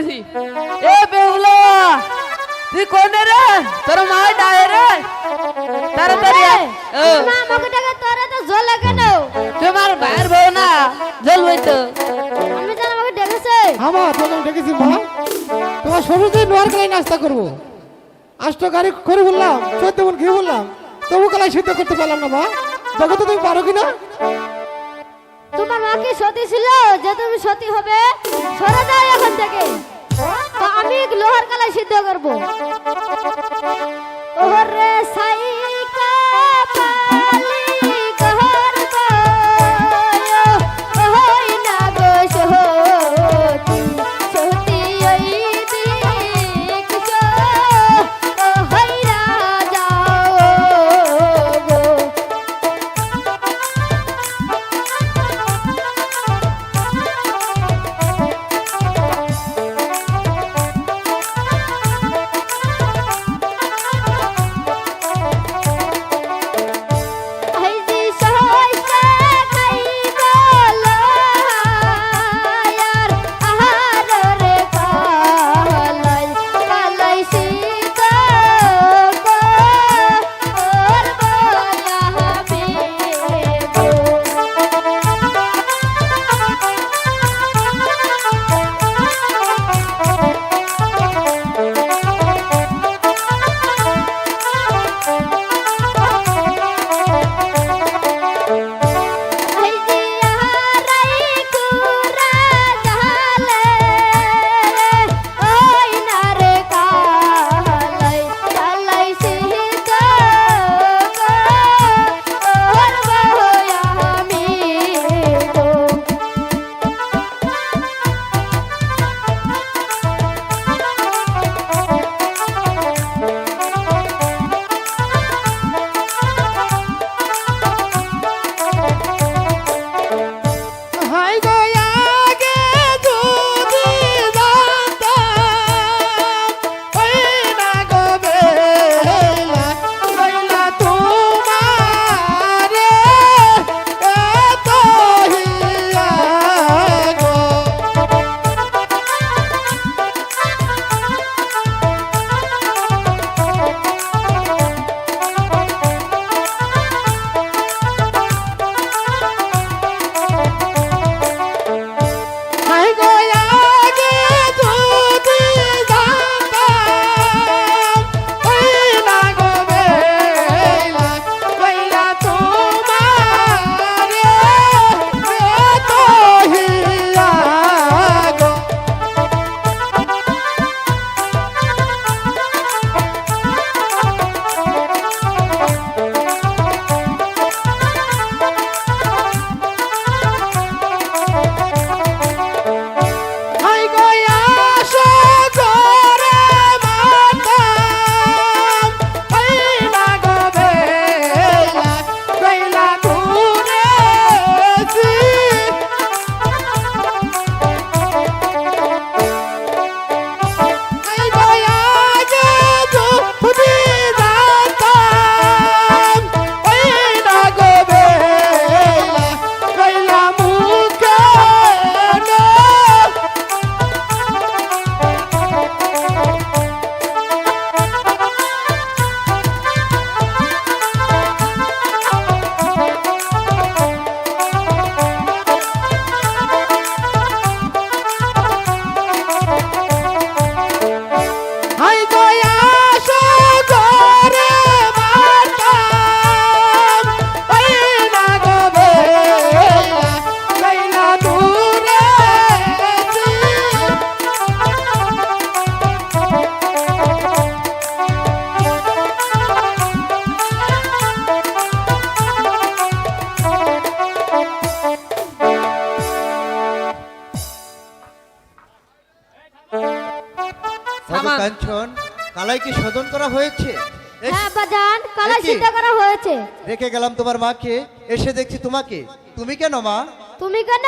দেখতেছি এ বেহুলা তুই কোনে রে? তোর মা ডায়ে রে। তাড়াতাড়ি মা আমাকে টাকা তোরা তো জল লাগে না। তোমার ভাইয়ের বউ না জল হইতো আমি জান আমাকে ডেকেছে। আমা তোমাকে ডেকেছি মা। তোমার শ্বশুরদের নোয়ার কালাই নাস্তা করব। আষ্ট গাড়ি করে বললাম চোদ্দ মন খেয়ে বললাম। তবু কালাই সিদ্ধ করতে পারলাম না মা। দেখো তো তুমি পারো কিনা? তোমার মা কি সতী ছিল? যে তুমি সতী হবে সরে যাও এখন থেকে। তো আমি লোহার কালাই সিদ্ধ করব। ওরে সাইকা কালাই কি শোধন করা হয়েছে? হ্যাঁ বাজান কালাই সিদ্ধ করা হয়েছে। রেখে গেলাম তোমার মাকে এসে দেখছি তোমাকে। তুমি কেন মা? তুমি কেন?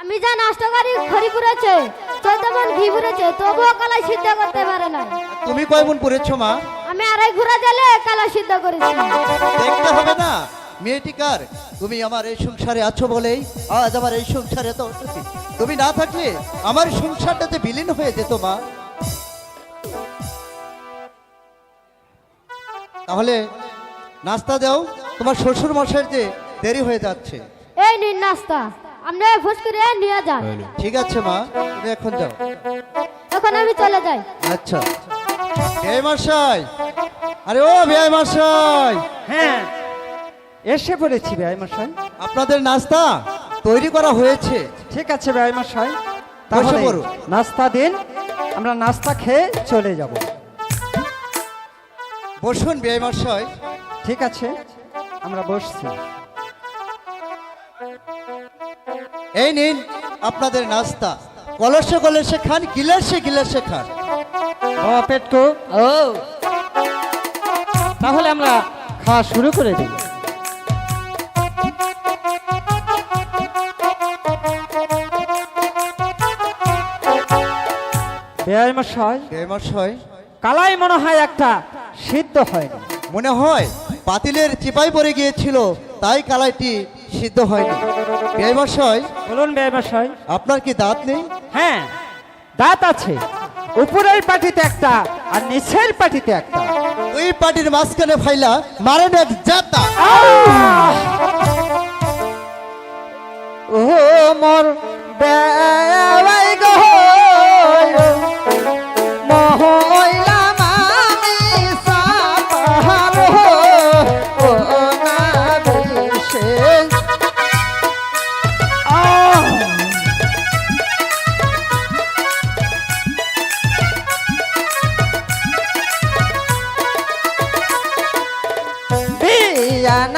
আমি যা নাস্তা করি খড়ি পুড়েছে চোদ্দ মন ঘি পুড়েছে তবুও কালাই সিদ্ধ করতে পারে না। তুমি কয় মন পড়েছো মা? আমি আড়াই ঘোরা জেলে কালাই সিদ্ধ করেছি। দেখতে হবে না মেয়েটি কার? তুমি আমার এই সংসারে আছো বলেই আজ আমার এই সংসারে তো তুমি না থাকলে আমার সংসারটাতে বিলীন হয়ে যেত মা। তাহলে নাস্তা দাও তোমার শ্বশুর মশাইয়ের যে দেরি হয়ে যাচ্ছে। এই নিন নাস্তা আমরা ফুসকুরে নিয়ে যান ঠিক আছে মা তুমি এখন যাও। এখন আমি চলে যাই। আচ্ছা। বেআই মশাই আরে ও বেআই মশাই। হ্যাঁ এসে পড়েছি ব্যয় মশাই। আপনাদের নাস্তা তৈরি করা হয়েছে। ঠিক আছে ব্যয় মশাই তাহলে। নাস্তা দিন আমরা নাস্তা খেয়ে চলে যাব। বসুন বেআই মশাই ঠিক আছে আমরা বসছি। এই নিন আপনাদের নাস্তা। কলসে কলসে খান গিলাসে গিলাসে খান। বাবা পেটকো ও। তাহলে আমরা খাওয়া শুরু করে দিই বেআই মশাই কালাই মনে হয় একটা সিদ্ধ হয়নি মনে হয় পাতিলের চিপাই পড়ে গিয়েছিল তাই কালাইটি সিদ্ধ হয়নি বেআই বলুন বেয়াই আপনার কি দাঁত নেই? হ্যাঁ দাঁত আছে। উপরের পাটিতে একটা আর নিচের পাটিতে একটা। ওই পাটির মাঝখানে ফাইলা মারেন এক জাতা। ও মোর বেয়াই গো। বিয়ানা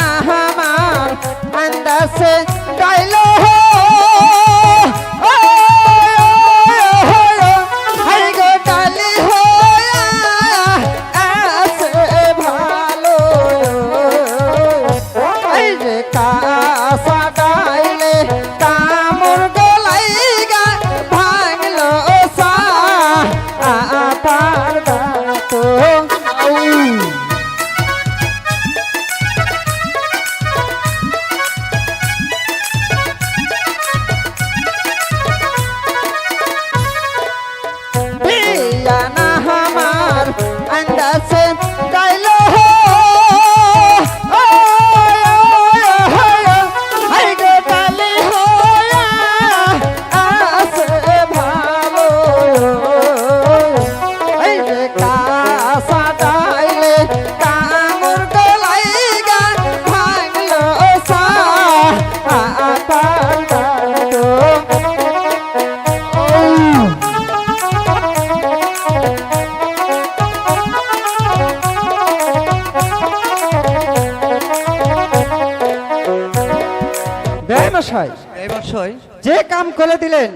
যে কাম করে দিলেন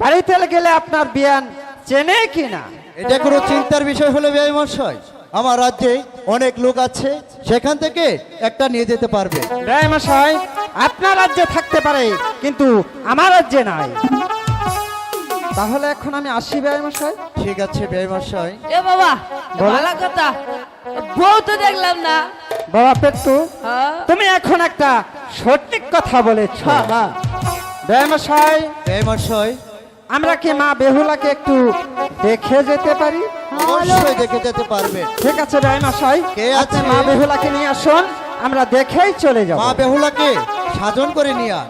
বাড়িতে গেলে আপনার বিয়ান চেনে কি না এটা কোনো চিন্তার বিষয় হলে বেআই মশাই আমার রাজ্যে অনেক লোক আছে সেখান থেকে একটা নিয়ে যেতে পারবে। বেআই মশাই আপনার রাজ্যে থাকতে পারে কিন্তু আমার রাজ্যে নাই। তাহলে এখন আমি আসি বেআই মশাই ঠিক আছে বেআই মশাই এ বাবা। ভালো কথা। বউ তো দেখলাম না। বাবা পেট্টু হ্যাঁ। তুমি এখন একটা সঠিক কথা বলেছ হ্যাঁ, হ্যাঁ। বেআই মশাই বেআই মশাই আমরা কি মা বেহুলাকে একটু দেখে যেতে পারি? অবশ্যই দেখে যেতে পারবে। ঠিক আছে বেআই মশাই কে আছে? মা বেহুলাকে নিয়ে আসুন। আমরা দেখেই চলে যাব। মা বেহুলাকে সাজন করে নিয়ে আন।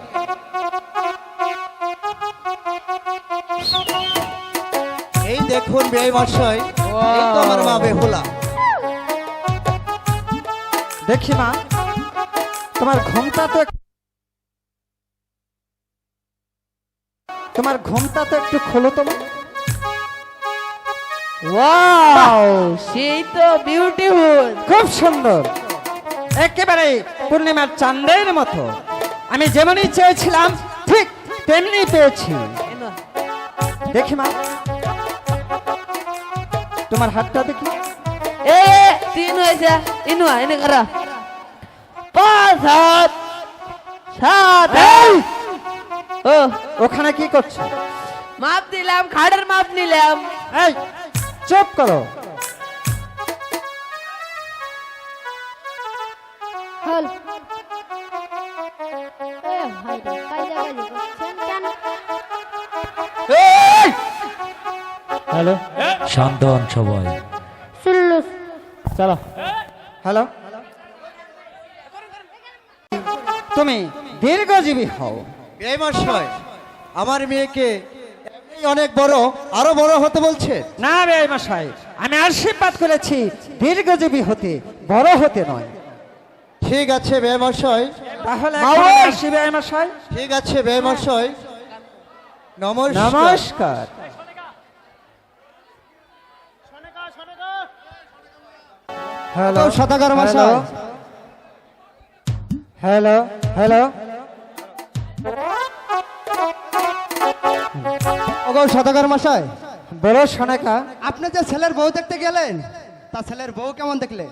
এই দেখুন বেআই মশাই এই তো আমার মা বেহুলা। দেখি মা। তোমার ঘুমটা তো তোমার ঘুমটা তো একটু খোলো তোমার। ওয়াও সেই তো বিউটিফুল খুব সুন্দর। একেবারে পূর্ণিমার চাঁদের মতো। আমি যেমনই চেয়েছিলাম ঠিক তেমনি পেয়েছি। দেখি মা। তোমার হাতটা দেখি। এ তিন হয়েছে ইনুয়া এনে করা? পাঁচ সাত সাত ও ওখানে কি করছ? মাপ দিলাম খাড়ের মাপ নিলাম। এই চুপ করো। হল? হ্যালো শান্ত হন সবাই। চলো। হ্যালো? তুমি দীর্ঘজীবী হও। বেমশাই আমার মেয়েকে অনেক বড় আরও বড় হতে বলছে? না বেআই মশাই আমি আশীর্বাদ করেছি দীর্ঘজীবী হতে বড় হতে নয়। ঠিক আছে বেমশাই তাহলে আসি বেআই মশাই ঠিক আছে বেমশাই নমস্কার। নমস্কার। হ্যালো। সদাগর মশাই। হ্যালো হ্যালো ওগো সদাগর মশাই। বলো সোনাকা। আপনি যে ছেলের বউ দেখতে গেলেন তা ছেলের বউ কেমন দেখলেন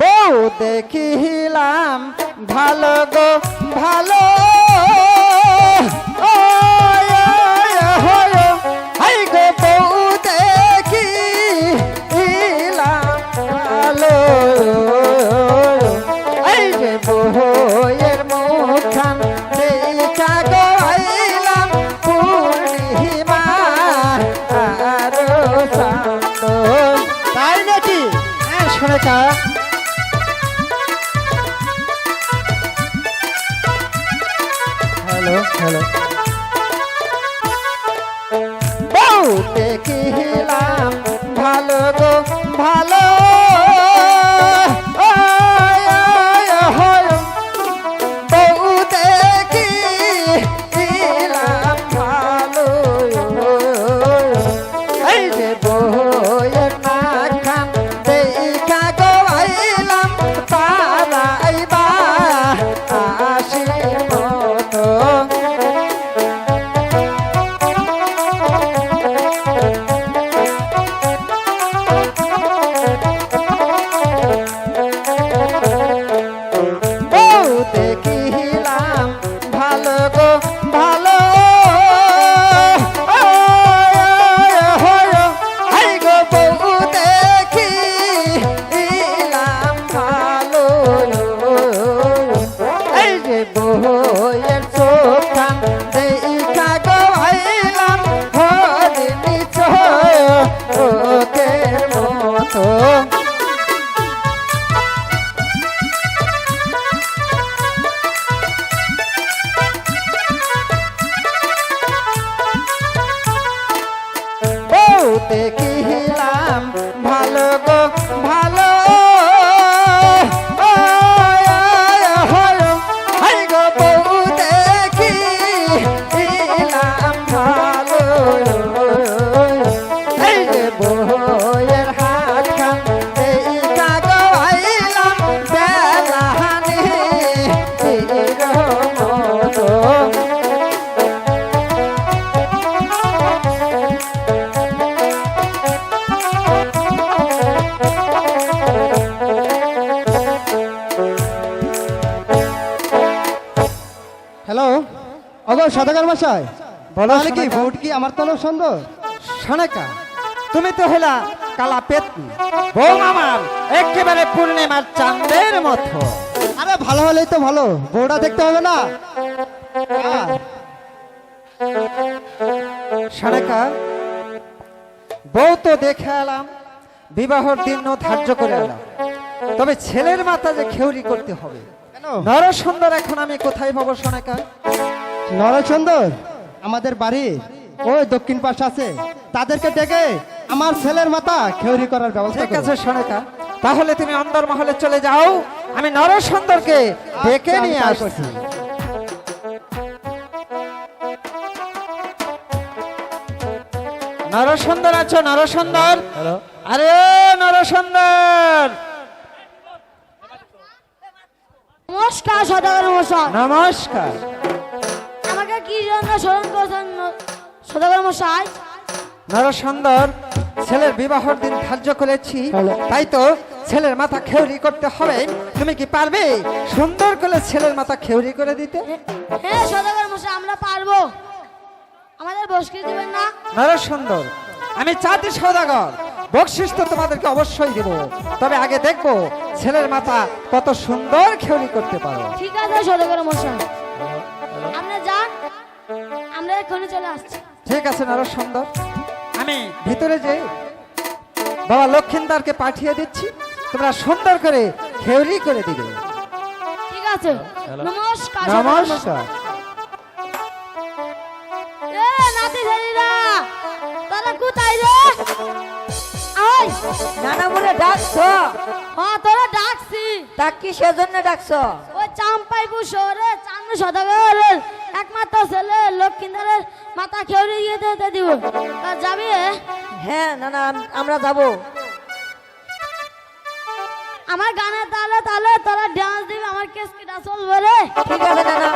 বউ দেখিলাম ভালো গো ভালো। ও, গো। ভালো গো ওগো সদাগর মশাই? বলো কি। ভোট কি আমার তো সুন্দর? সোনাকা তুমি তো হলা কালা পেতনি। বউ আমার একেবারে পূর্ণিমার চাঁদের মতো। আরে ভালো হলেই তো ভালো বউটা দেখতে হবে না। সোনাকা বউ তো দেখে এলাম বিবাহর দিন ধার্য করে এলাম। তবে ছেলের মাথা যে খেউরি করতে হবে। কেন? নর সুন্দর এখন আমি কোথায় পাবো সোনাকা? নরচন্দর আমাদের বাড়ি ওই দক্ষিণ পাশ আছে। তাদেরকে ডেকে আমার ছেলের মাথা খেউরি করার ব্যবস্থা ঠিক আছে সোনাকা। তাহলে তুমি অন্দর মহলে চলে যাও। আমি নর সুন্দরকে ডেকে নিয়ে আসছি। নরসুন্দর আছো নরসুন্দর আরে নরসুন্দর নমস্কার সদাগর মশাই নমস্কার। নরসুন্দর ছেলের বিবাহর দিন ধার্য করেছি তাই তো ছেলের মাথা খেউরি করতে হবে তুমি কি পারবে সুন্দর করে ছেলের মাথা খেউরি করে দিতে হ্যাঁ মশাই আমরা পারব আমাদের বসকে দিবেন না নরসুন্দর আমি চাঁদি সৌদাগর বকশিস তো তোমাদেরকে অবশ্যই দেব তবে আগে দেখব ছেলের মাথা কত সুন্দর খেউরি করতে পারো ঠিক আছে সদাগর মশাই আমরা এক্ষুনি চলে আসছি। ঠিক আছে নর সুন্দর। আমি ভিতরে যে বাবা লক্ষিন্দারকে পাঠিয়ে দিচ্ছি তোমরা সুন্দর করে খেউরি করে দিবে। ঠিক আছে। নমস্কার নমস্কার। এ নাতি ছেলেরা তোরা কোথায় রে? আয়। নানা বলে ডাকছো? হ্যাঁ তোরা ডাকছি। তা কিসের জন্য ডাকছো? ওই চাম্পাইপুর শহরে চান্দু সদাগরের। একমাত্র ছেলে লক্ষ্মীন্দারের মাথা খেউড়ে দিয়ে দিতে দিব। যাবি হ্যাঁ না না আমরা যাব। আমার গানের তালে তালে তোরা ডান্স দিবি আমার কেস কেটা চলবে রে। ঠিক আছে নানা